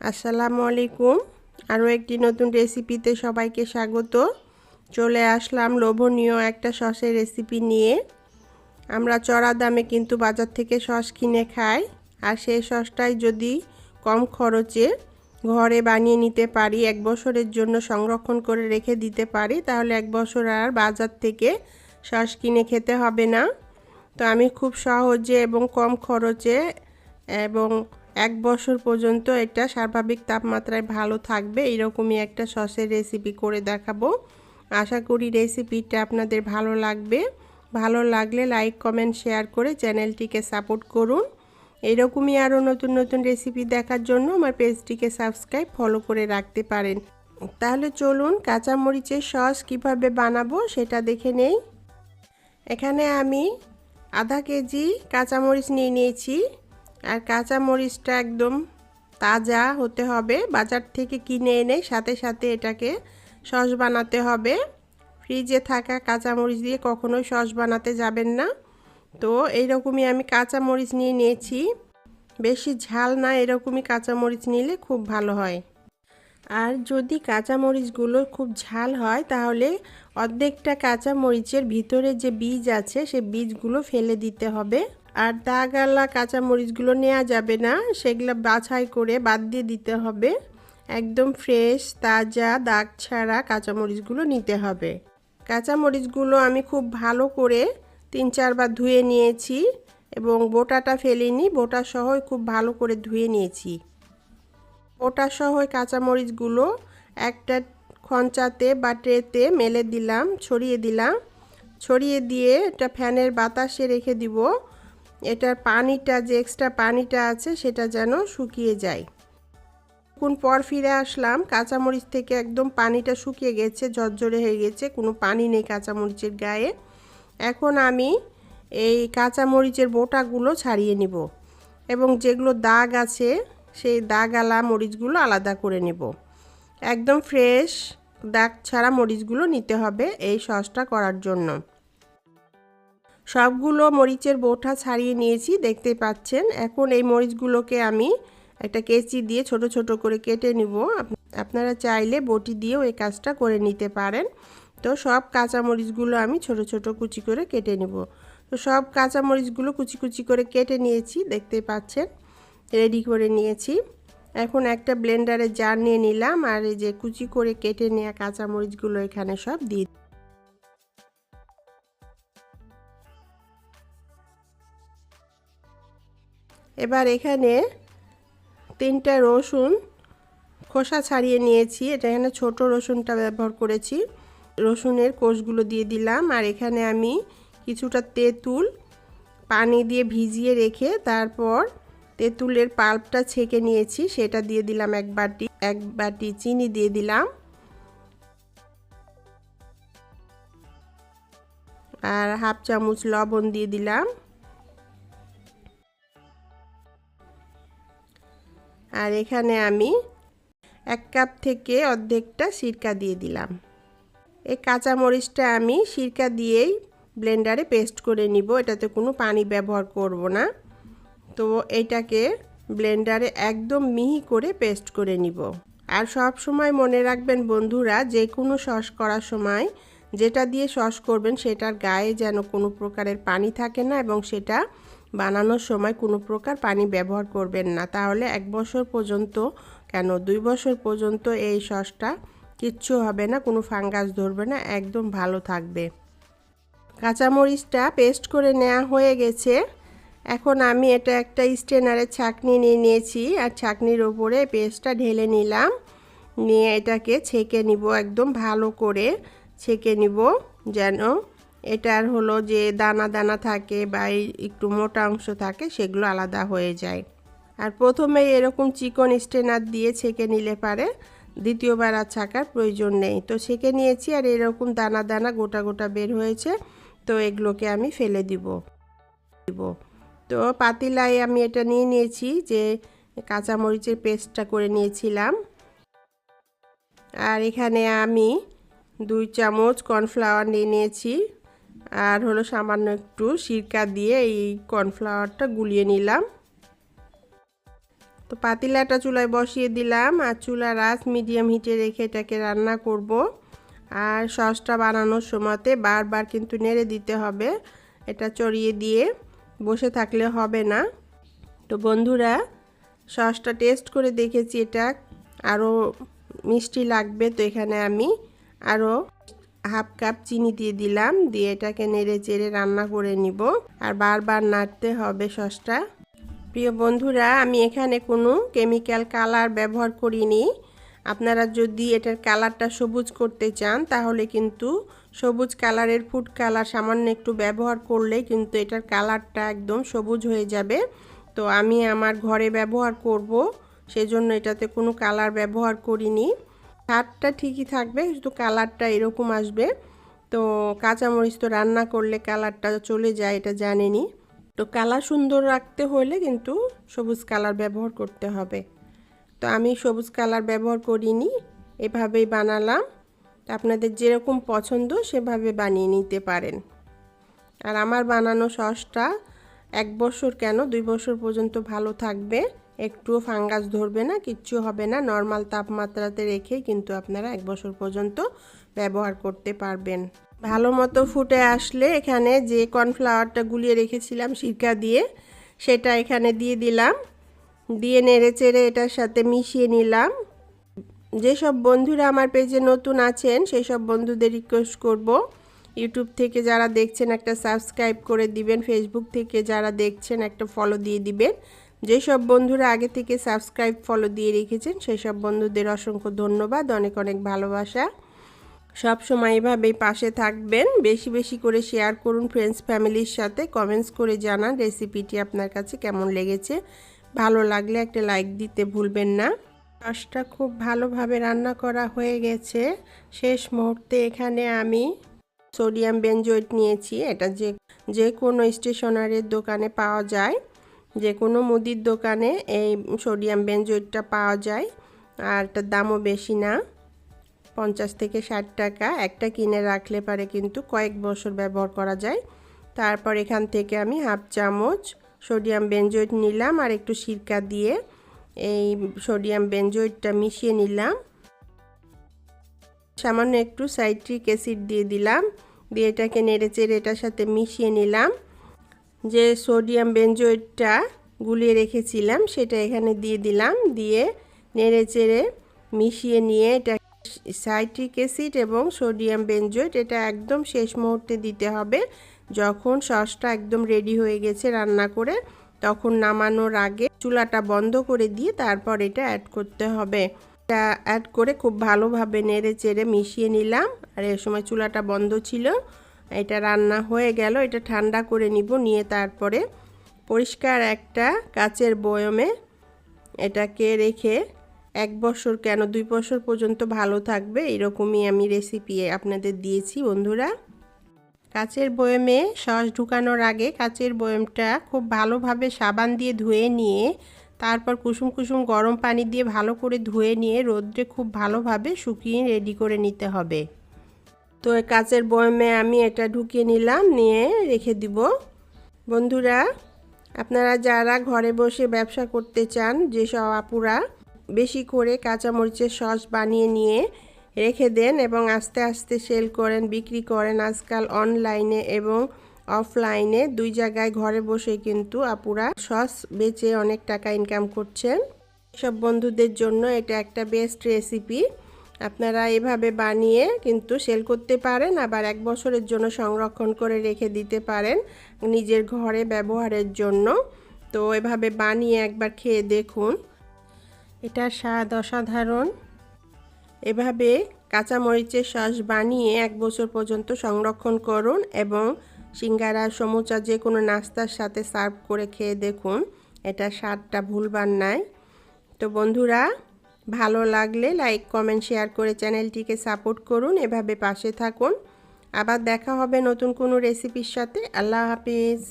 আসসালামু আলাইকুম। আরও একটি নতুন রেসিপিতে সবাইকে স্বাগত। চলে আসলাম লোভনীয় একটা সসের রেসিপি নিয়ে। আমরা চড়া দামে কিন্তু বাজার থেকে সস কিনে খাই। আর সেই সসটাই যদি কম খরচে ঘরে বানিয়ে নিতে পারি, এক বছরের জন্য সংরক্ষণ করে রেখে দিতে পারি, তাহলে এক বছর আর বাজার থেকে সস কিনে খেতে হবে না। তো আমি খুব সহজে এবং কম খরচে এবং এক বছর পর্যন্ত এটা স্বাভাবিক তাপমাত্রায় ভালো থাকবে, এরকমই একটা সসের রেসিপি করে দেখাবো। আশা করি রেসিপিটা আপনাদের ভালো লাগবে। ভালো লাগলে লাইক কমেন্ট শেয়ার করে চ্যানেলটিকে সাপোর্ট করুন। এরকমই আরও নতুন নতুন রেসিপি দেখার জন্য আমার পেজটিকে সাবস্ক্রাইব ফলো করে রাখতে পারেন। তাহলে চলুন কাঁচামরিচের সস কীভাবে বানাবো সেটা দেখে নেই। এখানে আমি আধা কেজি কাঁচামরিচ নিয়ে নিয়েছি। আর কাঁচা মরিচটা একদম তাজা হতে হবে। বাজার থেকে কিনে এনে সাথে সাথে এটাকে সস বানাতে হবে। ফ্রিজে থাকা কাঁচা মরিচ দিয়ে কখনোই সস বানাতে যাবেন না। তো এইরকমই আমি কাঁচা মরিচ নিয়ে নিয়েছি। বেশি ঝাল না, এরকমই কাঁচা মরিচ নিলে খুব ভালো হয়। আর যদি কাঁচা মরিচগুলো খুব ঝাল হয়, তাহলে অর্ধেকটা কাঁচা মরিচের ভিতরে যে বীজ আছে, সে বীজগুলো ফেলে দিতে হবে। আর দাগালা কাঁচামরিচগুলো নেওয়া যাবে না, সেগুলো বাছাই করে বাদ দিয়ে দিতে হবে। একদম ফ্রেশ, তাজা দাগ ছাড়া কাঁচামরিচগুলো নিতে হবে। কাঁচামরিচগুলো আমি খুব ভালো করে তিন চারবার ধুয়ে নিয়েছি এবং বোটাটা ফেলিনি, বোটা সহ খুব ভালো করে ধুয়ে নিয়েছি। বোটা সহ কাঁচামরিচগুলো একটা খঞ্চাতে বা ট্রেতে মেলে দিলাম, ছড়িয়ে দিলাম। ছড়িয়ে দিয়ে এটা ফ্যানের বাতাসে রেখে দিব। এটার পানিটা, যে এক্সট্রা পানিটা আছে সেটা যেন শুকিয়ে যায়। কোন পর ফিরে আসলাম, কাঁচামরিচ থেকে একদম পানিটা শুকিয়ে গেছে, ঝরঝরে হয়ে গেছে, কোনো পানি নেই কাঁচামরিচের গায়ে। এখন আমি এই কাঁচামরিচের বোটাগুলো ছাড়িয়ে নিব এবং যেগুলো দাগ আছে, সেই দাগ আলা মরিচগুলো আলাদা করে নেব। একদম ফ্রেশ দাগ ছাড়া মরিচগুলো নিতে হবে এই সসটা করার জন্য। সবগুলো মরিচের বোটা ছাড়িয়ে নিয়েছি, দেখতে পাচ্ছেন। এখন এই মরিচগুলোকে আমি একটা কেচি দিয়ে ছোট ছোট করে কেটে নিব। আপনারা চাইলে বটি দিয়েও এই কাজটা করে নিতে পারেন। তো সব কাঁচা মরিচগুলো আমি ছোট ছোট কুচি করে কেটে নিব। তো সব কাঁচা মরিচগুলো কুচি কুচি করে কেটে নিয়েছি, দেখতে পাচ্ছেন। রেডি করে নিয়েছি। এখন একটা ব্লেন্ডারে জার নিয়ে নিলাম আর এই যে কুচি করে কেটে নেওয়া কাঁচা মরিচগুলো এখানে সব দিয়ে এবার এখানে তিনটা রসুন খোসা ছাড়িয়ে নিয়েছি। এটা এখানে ছোট রসুনটা ব্যবহার করেছি। রসুনের কোষগুলো দিয়ে দিলাম। আর এখানে আমি কিছুটা তেঁতুল পানি দিয়ে ভিজিয়ে রেখে তারপর তেঁতুলের পাল্পটা ছেঁকে নিয়েছি। সেটা দিয়ে দিলাম এক বাটি এক বাটি চিনি দিয়ে দিলাম। আর হাফ চামচ লবণ দিয়ে দিলাম। আর এখানে আমি এক কাপ থেকে অর্ধেকটা সিরকা দিয়ে দিলাম। এই কাঁচা মরিচটা আমি সিরকা দিয়েই ব্লেন্ডারে পেস্ট করে নিব, এটাতে কোনো পানি ব্যবহার করব না। তো এটাকে ব্লেন্ডারে একদম মিহি করে পেস্ট করে নিব। আর সব সময় মনে রাখবেন বন্ধুরা, যে কোনো সস করার সময় যেটা দিয়ে সস করবেন সেটার গায়ে যেন কোনো প্রকারের পানি থাকে না এবং সেটা বানানোর সময় কোনো প্রকার পানি ব্যবহার করবেন না। তাহলে এক বছর পর্যন্ত, কেন দুই বছর পর্যন্ত এই সসটা কিচ্ছু হবে না, কোনো ফাঙ্গাস ধরবে না, একদম ভালো থাকবে। কাঁচামরিচটা পেস্ট করে নেওয়া হয়ে গেছে। এখন আমি এটা একটা স্টেনারের ছাকনি নিয়ে নিয়েছি আর ছাকনির ওপরে পেস্টটা ঢেলে নিলাম। নিয়ে এটাকে ছেঁকে নিব, একদম ভালো করে ছেঁকে নিব যেন এটার হলো যে দানা দানা থাকে বা একটু মোটা অংশ থাকে, সেগুলো আলাদা হয়ে যায়। আর প্রথমে এরকম চিকন স্টেনার দিয়ে ছেঁকে নিলে পারে, দ্বিতীয়বার আর ছাকার প্রয়োজন নেই। তো ছেঁকে নিয়েছি আর এরকম দানা দানা গোটা গোটা বের হয়েছে, তো এগুলোকে আমি ফেলে দিব। দিব। তো পাতিলায় আমি এটা নিয়ে নিয়েছি যে কাঁচামরিচের পেস্টটা করে নিয়েছিলাম। আর এখানে আমি দুই চামচ কর্নফ্লাওয়ার নিয়ে নিয়েছি। আর হলো সামান্য একটু সিরকা দিয়ে এই কর্নফ্লাওয়ারটা গুলিয়ে নিলাম। তো পাতিলাটা চুলায় বসিয়ে দিলাম আর চুলার আঁচ মিডিয়াম হিটে রেখে এটাকে রান্না করব। আর সসটা বানানোর সময়তে বারবার কিন্তু নেড়ে দিতে হবে, এটা চড়িয়ে দিয়ে বসে থাকলে হবে না। তো বন্ধুরা, সসটা টেস্ট করে দেখেছি এটা, আরও মিষ্টি লাগবে। তো এখানে আমি আরও হাফ কাপ চিনি দিয়ে দিলাম, দিয়ে এটাকে নেড়ে চেড়ে রান্না করে নিব। আর বারবার নাড়তে হবে সসটা। প্রিয় বন্ধুরা, আমি এখানে কোনো কেমিক্যাল কালার ব্যবহার করিনি। আপনারা যদি এটার কালারটা সবুজ করতে চান, তাহলে কিন্তু সবুজ কালারের ফুড কালার সামান্য একটু ব্যবহার করলে কিন্তু এটার কালারটা একদম সবুজ হয়ে যাবে। তো আমি আমার ঘরে ব্যবহার করব, সেজন্য এটাতে কোনো কালার ব্যবহার করিনি। স্বাদটা ঠিকই থাকবে, শুধু কালারটা এরকম আসবে। তো কাঁচামরিচ তো রান্না করলে কালারটা চলে যায়, এটা জানেনি। তো কালার সুন্দর রাখতে হলে কিন্তু সবুজ কালার ব্যবহার করতে হবে। তো আমি সবুজ কালার ব্যবহার করিনি, এভাবেই বানালাম। আপনাদের যেরকম পছন্দ সেভাবে বানিয়ে নিতে পারেন। আর আমার বানানো সসটা এক বছর কেন, দুই বছর পর্যন্ত ভালো থাকবে। একটুও ফাঙ্গাস ধরবে না, কিচ্ছু হবে না। নর্মাল তাপমাত্রাতে রেখে কিন্তু আপনারা এক বছর পর্যন্ত ব্যবহার করতে পারবেন। ভালো মতো ফুটে আসলে এখানে যে কর্নফ্লাওয়ারটা গুলিয়ে রেখেছিলাম সিরকা দিয়ে, সেটা এখানে দিয়ে দিলাম। দিয়ে নেড়ে চেড়ে এটার সাথে মিশিয়ে নিলাম। যেসব বন্ধুরা আমার পেজে নতুন আছেন সেই সব বন্ধুদের রিকোয়েস্ট করব। ইউটিউব থেকে যারা দেখছেন একটা সাবস্ক্রাইব করে দিবেন ফেসবুক থেকে যারা দেখছেন একটা ফলো দিয়ে দিবেন। যেসব বন্ধুরা আগে থেকে সাবস্ক্রাইব ফলো দিয়ে রেখেছেন সেই সব বন্ধুদের অসংখ্য ধন্যবাদ, অনেক অনেক ভালোবাসা। সব সময় এভাবেই পাশে থাকবেন। বেশি বেশি করে শেয়ার করুন ফ্রেন্ডস ফ্যামিলির সাথে। কমেন্টস করে জানান রেসিপিটি আপনার কাছে কেমন লেগেছে। ভালো লাগলে একটা লাইক দিতে ভুলবেন না। রসটা খুব ভালোভাবে রান্না করা হয়ে গেছে। শেষ মুহূর্তে এখানে আমি সোডিয়াম বেঞ্জয়েট নিয়েছি। এটা যে যে কোনো স্টেশনারির দোকানে পাওয়া যায়। যে কোনো মুদির দোকানে এই সোডিয়াম বেঞ্জয়েটটা পাওয়া যায়, আর এটার দামও বেশি না, পঞ্চাশ থেকে ষাট টাকা। একটা কিনে রাখলে পারে কিন্তু কয়েক বছর ব্যবহার করা যায়। তারপর এখান থেকে আমি হাফ চামচ সোডিয়াম বেঞ্জয়েট নিলাম আর একটু সিরকা দিয়ে এই সোডিয়াম বেঞ্জয়েটটা মিশিয়ে নিলাম। সামান্য একটু সাইট্রিক অ্যাসিড দিয়ে দিলাম, দিয়ে এটাকে নেড়ে চেড়ে এটার সাথে মিশিয়ে নিলাম। যে সোডিয়াম বেঞ্জয়েটটা গুলিয়ে রেখেছিলাম, সেটা এখানে দিয়ে দিলাম, দিয়ে নেড়ে চেড়ে মিশিয়ে নিয়ে এটা সাইট্রিক অ্যাসিড এবং সোডিয়াম বেঞ্জয়েট এটা একদম শেষ মুহূর্তে দিতে হবে। যখন সসটা একদম রেডি হয়ে গেছে রান্না করে, তখন নামানোর আগে চুলাটা বন্ধ করে দিয়ে তারপর এটা অ্যাড করতে হবে। এটা অ্যাড করে খুব ভালোভাবে নেড়ে চেড়ে মিশিয়ে নিলাম, আর এ সময় চুলাটা বন্ধ ছিল। এটা রান্না হয়ে গেল, এটা ঠান্ডা করে নিব, নিয়ে তারপরে পরিষ্কার একটা কাচের বয়মে এটাকে রেখে এক বছর কেন, দুই বছর পর্যন্ত ভালো থাকবে, এরকমই আমি রেসিপি আপনাদের দিয়েছি বন্ধুরা। কাচের বয়মে সস ঢুকানোর আগে কাচের বয়মটা খুব ভালোভাবে সাবান দিয়ে ধুয়ে নিয়ে, তারপর কুসুম কুসুম গরম পানি দিয়ে ভালো করে ধুয়ে নিয়ে, রোদ্রে খুব ভালোভাবে শুকিয়ে রেডি করে নিতে হবে। তো কাচের বয়মে আমি এটা ঢুকিয়ে নিলাম, নিয়ে রেখে দিব। বন্ধুরা, আপনারা যারা ঘরে বসে ব্যবসা করতে চান, যেসব আপুরা বেশি করে কাঁচামরিচের সস বানিয়ে নিয়ে রেখে দেন এবং আস্তে আস্তে সেল করেন, বিক্রি করেন আজকাল অনলাইনে এবং অফলাইনে, দুই জায়গায় ঘরে বসে কিন্তু আপুরা সস বেচে অনেক টাকা ইনকাম করছেন। সব বন্ধুদের জন্য এটা একটা বেস্ট রেসিপি। আপনারা এভাবে বানিয়ে কিন্তু সেল করতে পারেন, আবার এক বছরের জন্য সংরক্ষণ করে রেখে দিতে পারেন নিজের ঘরে ব্যবহারের জন্য। তো এভাবে বানিয়ে একবার খেয়ে দেখুন। এটার স্বাদ অসাধারণ। এভাবে কাঁচামরিচের সস বানিয়ে এক বছর পর্যন্ত সংরক্ষণ করুন এবং সিঙ্গারা, সমুচা, যে কোনো নাস্তার সাথে সার্ভ করে খেয়ে দেখুন। এটা স্বাদটা ভুলবার নাই। তো বন্ধুরা ভালো লাগলে লাইক কমেন্ট শেয়ার করে চ্যানেলটিকে সাপোর্ট করুন, এভাবে পাশে থাকুন। আবার দেখা হবে নতুন কোনো রেসিপির সাথে। আল্লাহ হাফিজ।